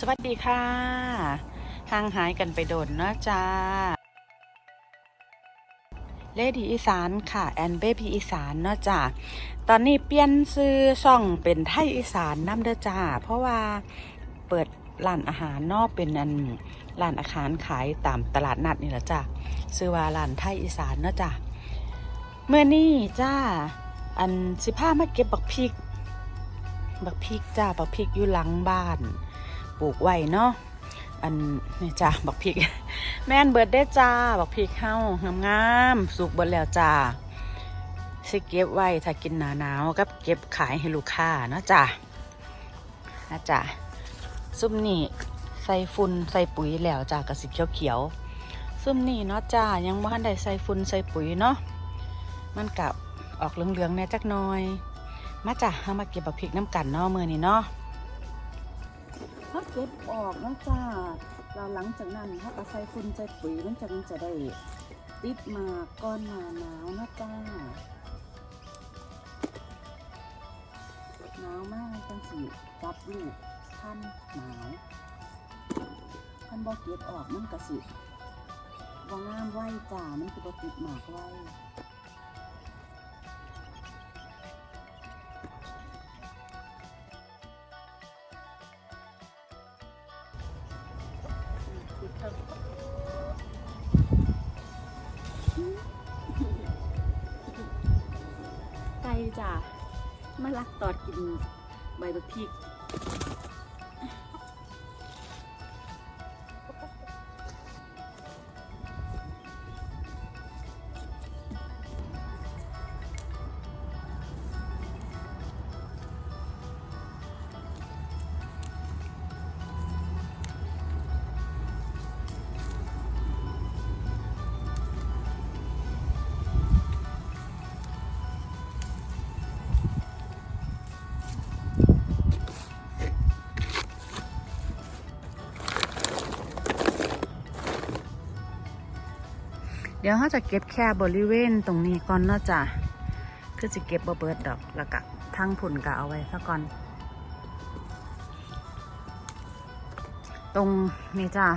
สวัสดีค่ะห่างหายกันไปโดนเนาะจ้าเลดีอีสานค่ะ แอนเบบีอีสานเนาะจ้าตอนนี้เปลี่ยนซื้อช่องเป็นไทยอีสานน้ำเด้อจ้าเพราะว่าเปิดร้านอาหารนอกเป็นอันร้านอาหารขายตามตลาดนัดนี่แหละจ้าซื้อว่าร้านไทยอีสานเนาะจ้าเมื่อนี้จ้าอันสิผ้ามาเก็บบักพริก บักพริกจ้าบักพริกอยู่หลังบ้าน ปลูกไว้เนาะอันนี่จ้าบักพริก แม่นเบิดได้จ้าบักพริกเฮางามๆสุกเบิดแล้วจ้าสิเก็บไว้ถ้ากินหนาหนาวกับเก็บขายให้ลูกค้าเนาะจ้านะจ้าซุ่มนี่ใส่ฝุ่นใส่ปุ๋ยแล้วจ้ากระสิเขียวเขียวๆซุ่มนี่เนาะจ้ายังบ่ทันได้ใส่ฝุ่นใส่ปุ๋ยเนาะมันกับออกเหลืองๆแน่จักน่อย มาจ้ะเฮามาเก็บบักพริกน้ำกันเนาะมือนี้เนาะ เขาเก็บออกนะจ้าเราหลังจากนั้นเขาก็ใส่ฝุ่นใส่ปุ๋ยมันจะมันจะได้ติดมาก้อนหนาหนาวนะจ้าหนาวมากมันจังสีจับลูกท่านหนาวท่านบอกเก็บออกมันกระสิว่างามไหวจ้ามันคือบ่ติดหมากไว ใดี๋ยวเขาจะเก็บแค่บริเวณตรงนี้ก่อนเนาะจ้ะคือจะเก็บบ่เบิดดอกแล้วก็ทั้งผุนก็เอาไว้ซะก่อน ตรงนี้จ้ะ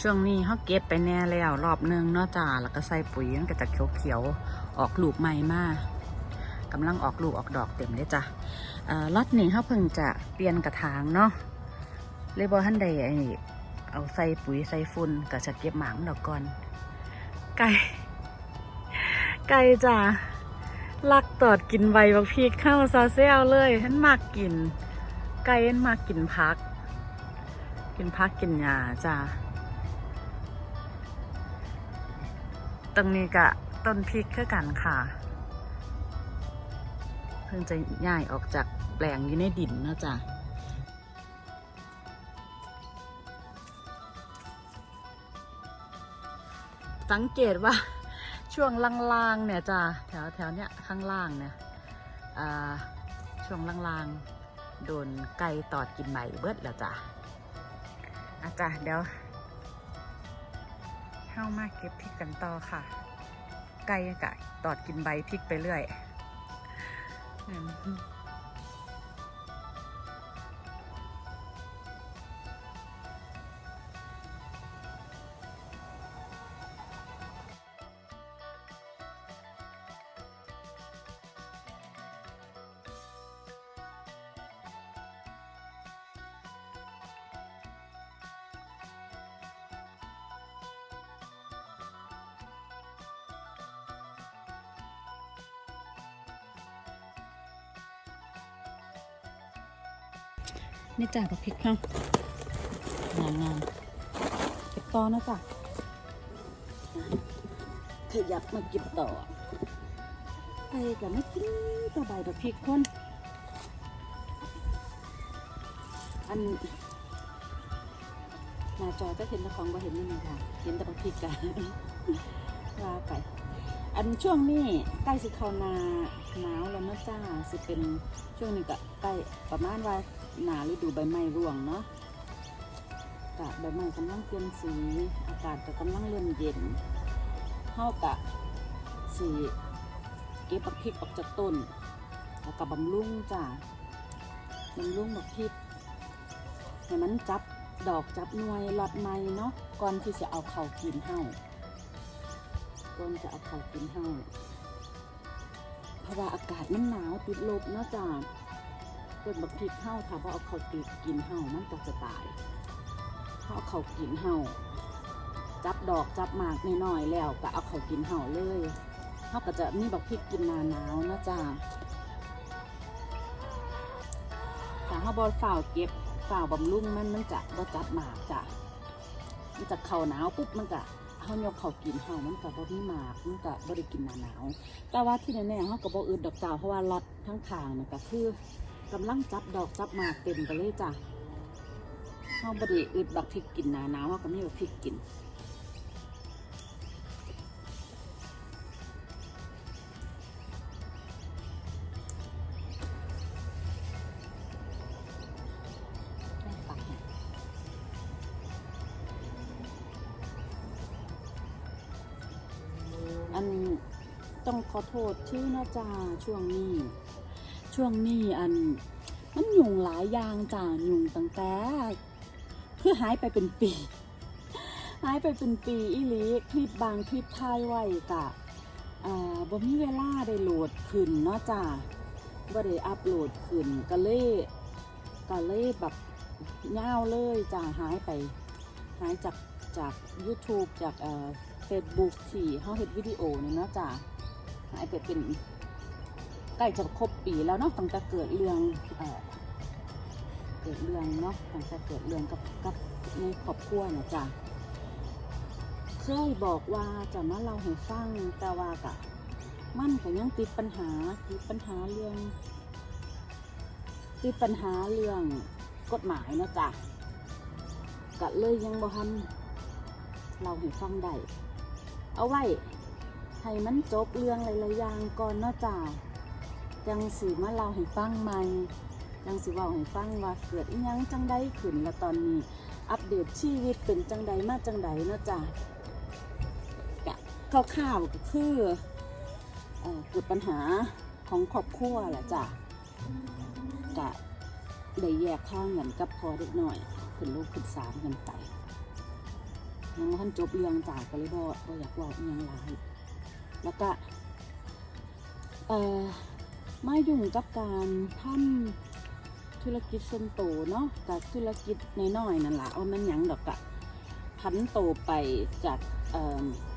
ช่วงนี้เขาเก็บไปแน่แล้วรอบหนึงเนาะจ้ะแล้วก็ใส่ปุ๋ยมันก็จะเขียวๆออกลูกใหม่มากกำลังออกลูกออกดอกเต็มเลยจ้ะอ่อล็อตนี้เขาเพิ่งจะเปลี่ยนกระถางเนาะเลยบอท่านใดไอ้เอาใส่ปุ๋ยใส่ฝุ่นก็จะเก็บหมางดอกก่อน ไก่ ไก่จ้ะลักตอดกินใบบักพริกเข้าซาเซลเลยฉันมากกิน ไก่ฉันมากกินพัก กินพักกินยาจ้ะตรงนี้กะต้นพริกคือกันค่ะ เพิ่งจะย่ายออกจากแปลงอยู่ในดินนะจ้ะ สังเกตว่าช่วงล่างๆเนี่ยจ้ะแถวแถวเนี้ยข้างล่างเนี่ยช่วงล่างๆโดนไก่ตอดกินใบเบิดแล้วจ้ะอาจ้ะเดี๋ยวเข้ามาเก็บพริกกันต่อค่ะ ไก่กะตอดกินใบพริกไปเรื่อย นี่จ้ะกับพริกเข้างามงามๆเก็บต่อนะจ้ะขยับมาเก็บต่อไปกับไม่กินตะใบดอกพริกคนอันหน้าจอจะเห็นแตะของบ่เห็นนี่นะค่ะ เห็นแต่บักพริกกันลาไป อันช่วงนี้ใกล้สิเข้าหนาหนาวแล้วเนาะจ้าสิเป็นช่วงนี้ก็ใกล้ประมาณว่า หนาฤดูใบไม้ร่วงเนาะกะใบไม้กำลังเปลี่ยนสี อากาศก็กำลังเริ่มเย็นเฮากะสีเก็บบักพริกออกจากต้นแล้วก็บำรุงจ้าบำรุงบักพริกให้มันจับดอกจับหน่วยหลอดไม้เนาะก่อนที่จะเอาเข้ากินเฮาก่อนจะเอาเข้ากินเฮาเพราะว่าอากาศมันหนาวติดลบเนาะจ้าิดบักพริกเฮาถ้าว่าเอาเขาติดกินเฮามันก็จะตายถ้าเอาเขากินเฮาจับดอกจับหมากน้อยๆแล้วก็เอาเขากินเฮาเลยเฮาก็จะมีบักพริกกินหนาหนาวนาะจ้าถ้าเฮาบ่ฝ่าวเก็บฝ่าวบำรุงมันมันจะบ่จับหมากจ้ะมันจะเข้าหนาวปุ๊บมันก็เฮายกเขากินเฮามันก็บ่มีหมากมันก็บ่ได้กินหน้าหนาว แต่ว่าที่แน่ๆเฮาก็บ่อึดดอกจ้าเพราะว่าล็อตทั้งขางนี่ก็คือ กำลังจับดอกจับมาเต็มไปเลยจ้ะเฮาบด้อึดบักพริกกินหนาหนาวเฮาก็มีบักพริกกินอันต้องขอโทษที่นะจ้าช่วงนี้ ช่วงนี้อัน มันยุงหลายอย่างจ้ายุงตั้งแต่คือหายไปเป็นปี หายไปเป็นปีอีหลีคลิปบางคลิปถ่ายไว้กะอ่าบ่มีเวลาได้โหลดขึ้นเนาะจ้าบ่ได้อัปโหลดขึ้นก็เลยก็เลยแบบยาเลยจ้าหายไป หายจากจาก YouTube จากเอ่อ Facebook ที่เขาเห็นวิดีโอเนี่ยเนาะจ้าหายไปเป็น ใกล้จะครบปีแล้วเนาะตั้งแต่เกิดเรื่องเอเกิดเรื่องเนาะตั้งแต่เกิดเรื่องกับกับในครอบครัวนะจ้าเคยบอกว่าจะมาเล่าให้ฟังแต่ว่ากะมันก็ยังติดปัญหาติดปัญหาเรื่องติดปัญหาเรื่องกฎหมายเนาะจ้ะก็เลยยังบ่ทันเราให้ฟังได้เอาไว้ให้มันจบเรื่องหลายๆอย่างก่อนเนาะจ้ะ ยังสิมาเล่าให้ฟังใหม่ยังสิเว้าให้ฟังว่าเกิดอีหยังจังใดขึ้นแล้วตอนนี้ อัปเดตชีวิตเป็นจังใดมาจังใดเนาะจ้ะกะคร่าวๆก็คือเอ่อเกิดปัญหาของครอบครัวแหละจ้ะกะได้แยกข้างกันกับพอเด็กหน่อยขึ้นลูกขึ้นสามกันไปยังท่านจบเรื่องจากก็เลยบ่บ่อยากเว่าอีหยังหลายแล้วก็เอ่อ มายุ่งกับการทำธุรกิจส่วนโตวเนาะกับธุรกิจน้อยๆนั่นแหละเอามันหยังดอกกะพันโตไปจาก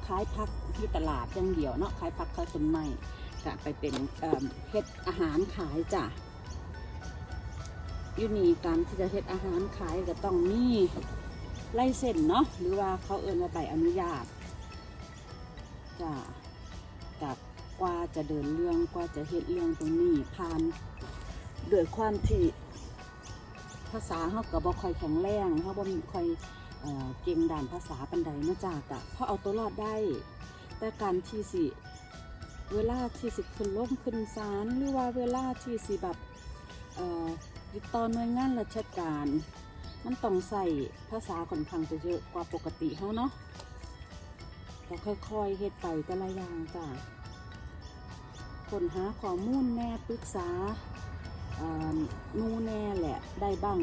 ขายพักที่ตลาดอย่างเดียวเนาะขายพักขายต้นไม้กะไปเป็นเฮ็ดอาหารขายจ้ะยูนีการที่จะเฮ็ดอาหารขายก็ต้องมีไล่เส้นเนาะหรือว่าเขาเอิ้นว่าใบอนุญาตจ้ะ กว่าจะเดินเรื่องกว่าจะเฮ็ดเรื่องตรงนี้ผ่านด้วยความที่ภาษาเขาก็บ่ค่อยแข็งแรงเขาบ่มีค่อยเอเก่งด้านภาษาปันใดเนาะจ้ากอะเพราะเอาตัวรอดได้ แต่การที่สิ เวลาที่สิขึ้นลงขึ้นศาลหรือว่าเวลาที่สิแบบติดต่อหน่วยงานราชการ มันต้องใส่ภาษาค่อนข้างจะเยอะกว่าปกติเขาเนาะก็ค่อยๆเฮ็ดไปแต่ละอย่างจ้ะ ค้นหาข้อมูลแน่ปรึกษานู่นแน่แหละได้บ้าง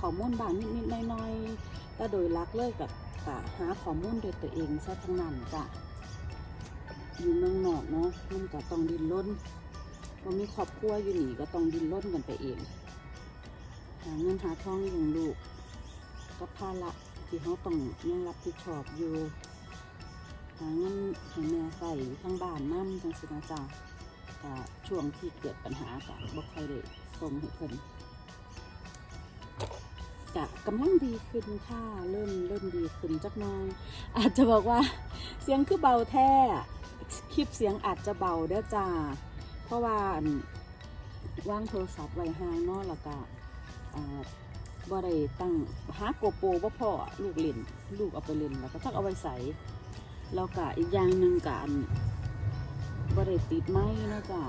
ข้อมูลบ้างนิดๆน้อยๆแต่โดยหลักเลยกับกะหาข้อมูลโดยตัวเองซะทั้งนั้นจ้ะอยู่เมืองนอกเนาะมันก็ต้องดิ้นรนพอมีครอบครัวอยู่นี่ก็ต้องดิ้นรนกันไปเองหาเงินหาทองเลี้ยงลูกก็ภาระที่เขาต้องยังรับผิดชอบอยู่หาเงินให้แม่ใส่ทั้งบ้านนั่นจังสินะจ๊ะ ช่วงที่เกิดปัญหาก็บ่ค่อยได้ส่งให้เพิ่นกะกำลังดีขึ้นค่ะเริ่มเริ่มดีขึ้นจักน้อยอาจจะบอกว่าเสียงคือเบาแท้คลิปเสียงอาจจะเบาเด้อจ้าเพราะว่าวางโทรศัพท์ไว้ห่างนาะแล้วก็บ่ได้ตั้งหาโกโปรบ่พอลูกเล่นลูกเอาไปเล่นแล้วก็ทักเอาไว้ใส่แล้วก็อีกอย่างหนึ่งกอัน บ่ได้ติดไม้นะจ้ะ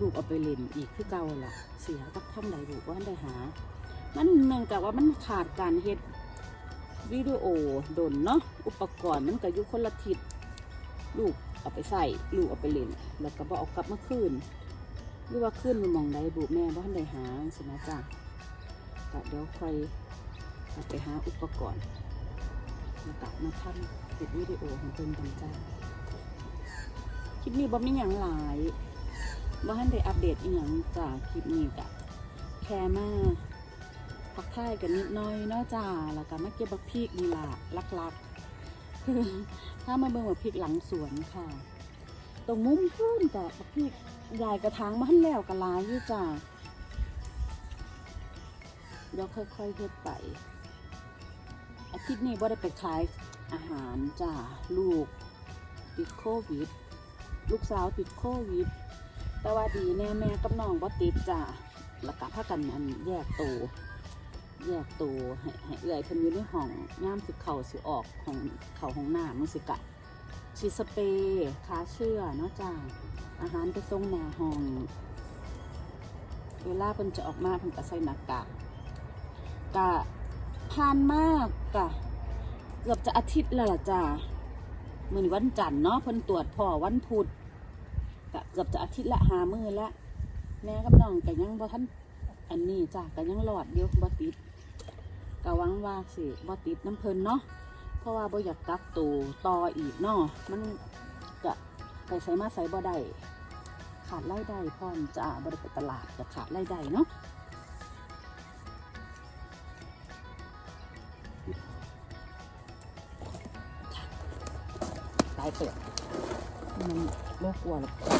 ลูกเอาไปเล่นอีกคือเก่าล่ะ เสียกับทำใดลูกว่าได้หา มันเนื่องจากว่ามันขาดการเฮ็ดวิดีโอดนเนาะอุปกรณ์มันก็อยู่คนละทิศลูกเอาไปใส่ลูกเอาไปเล่น แล้วก็บอเอกกลับมาคืนหรือว่าคืนมันมองใดบุแม่ว่านได้หาสินะจ้ะก็เดี๋ยวค่อยไปหาอุปกรณ์แล้วก็มาทำติดวิดีโอของเพิ่นกันจ้า ลิปนี้บ่มีหยังหลายบ่ทันได้อัปเดตอีหยังจ้าคลิปนี้ก็แค่มาพักทายกันนิดน้อยนาะจ้าแล้วก็มาเก็บบักพริกนี่ล่ะลักๆถ้ามาเบิ่งบักพริกหลังสวนค่ะ ตรงมุมพุ่นกับบักพริกยายกระถางมันแล้วก็หลายอยู่จ้าเดี๋ยวค่อยๆเฮ็ดไป อาทิตย์นี้บ่ได้ไปขายอาหารจ้าลูกติดโควิด ลูกสาวติดโควิด แต่ว่าดีแน่แม่กับน้องบ่ติดจ้าแล้วก็พากันอันแยกตัวแยกตัวให้ให้เอื่อยเพิ่นอยู่ในห้องย่ามสิเข้าสิออกของเข้าห้องหน้ำมันสิกะฉีดสเปรย์ฆ่าเชื้อเนาะจ้าอาหารไปส่งหน้าห้องเวลาเพิ่นจะออกมาเพิ่นก็ใส่หน้ากากกะผ่านมากกะเกือบจะอาทิตย์แล้วล่ะจ้า มือนี้วันจันทร์เนาะเพิ่นตรวจพ่อวันพุธกะเกือบจะอาทิตย์ละหามือละแม่กับน้องก็ยังบ่ทันอันนี้จ้าก็ยังรอดเดียวบ่ติดก็หวังว่าสิบ่ติดน้ำเพิ่นเนาะเพราะว่าบ่อยากกักตัวต่ออีกเนาะมันก็ไปใส่มาใส่บ่ได้ขาดรายได้พร้อมจ้าบ่ได้ไปตลาดก็ขาดรายได้เนาะ มันโรคกลัวหรอก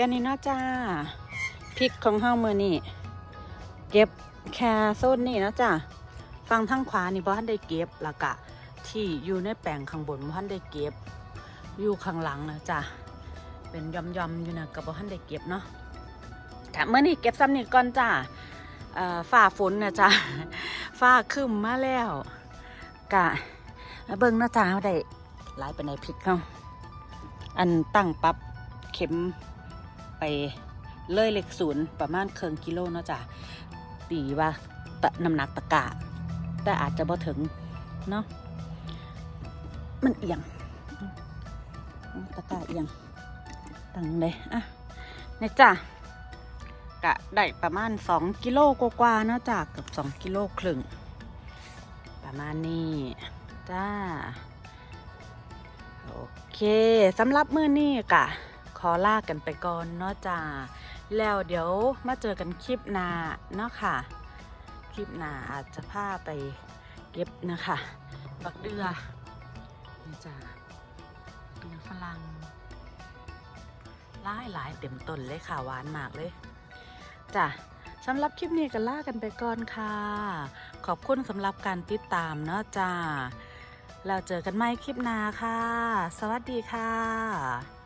แกนี่เนาะจ้าพริกของเฮามือนี่เก็บแค่โซนนี่นะจ้าฟังทางขวานี่บ่ทันได้เก็บล้วก็ที่อยู่ในแปลงข้างบนบ่ทันได้เก็บ อยู่ข้างหลังนะจ้าเป็นย่อมๆอยู่นะก็บ่ทันได้เก็บเนาะค่ะเมื่อนี้เก็บซ้ำนี่ก่อนจ้าฝ่าฝนนะจ้าฟ้าครึ้มมาแล้วกะเบิ่งนะจ้าเฮาได้หลายปานพริกเฮาอันตั้งปรับเข็ม ไปเลยเลขศูนย์ประมาณเคิงกิโลเนาะจ้ะตีว่าตะน้ำหนักตะกะ แต่อาจจะบ่ถึงเนาะมันเอียงตะกะเอียงตั้งเลยอะนี่จ้ะกะได้ประมาณ2กิโลกว่าๆเนาะจ้ะเกือบ2กิโลครึ่งประมาณนี้จ้าโอเคสำหรับมื้อนี้กะ ขอลากันไปก่อนเนาะจ้าแล้วเดี๋ยวมาเจอกันคลิปหน้าเนาะค่ะ คลิปหน้าอาจจะพาไปเก็บนะคะบักเดือนี่จ้าเดือฝรั่งหลายหลายเต็มต้นเลยค่ะหวานมากเลยจ้ะสำหรับคลิปนี้ก็ลากันไปก่อนค่ะ ขอบคุณสำหรับการติดตามเนาะจ้าแล้วเจอกันใหม่คลิปหน้าค่ะ สวัสดีค่ะ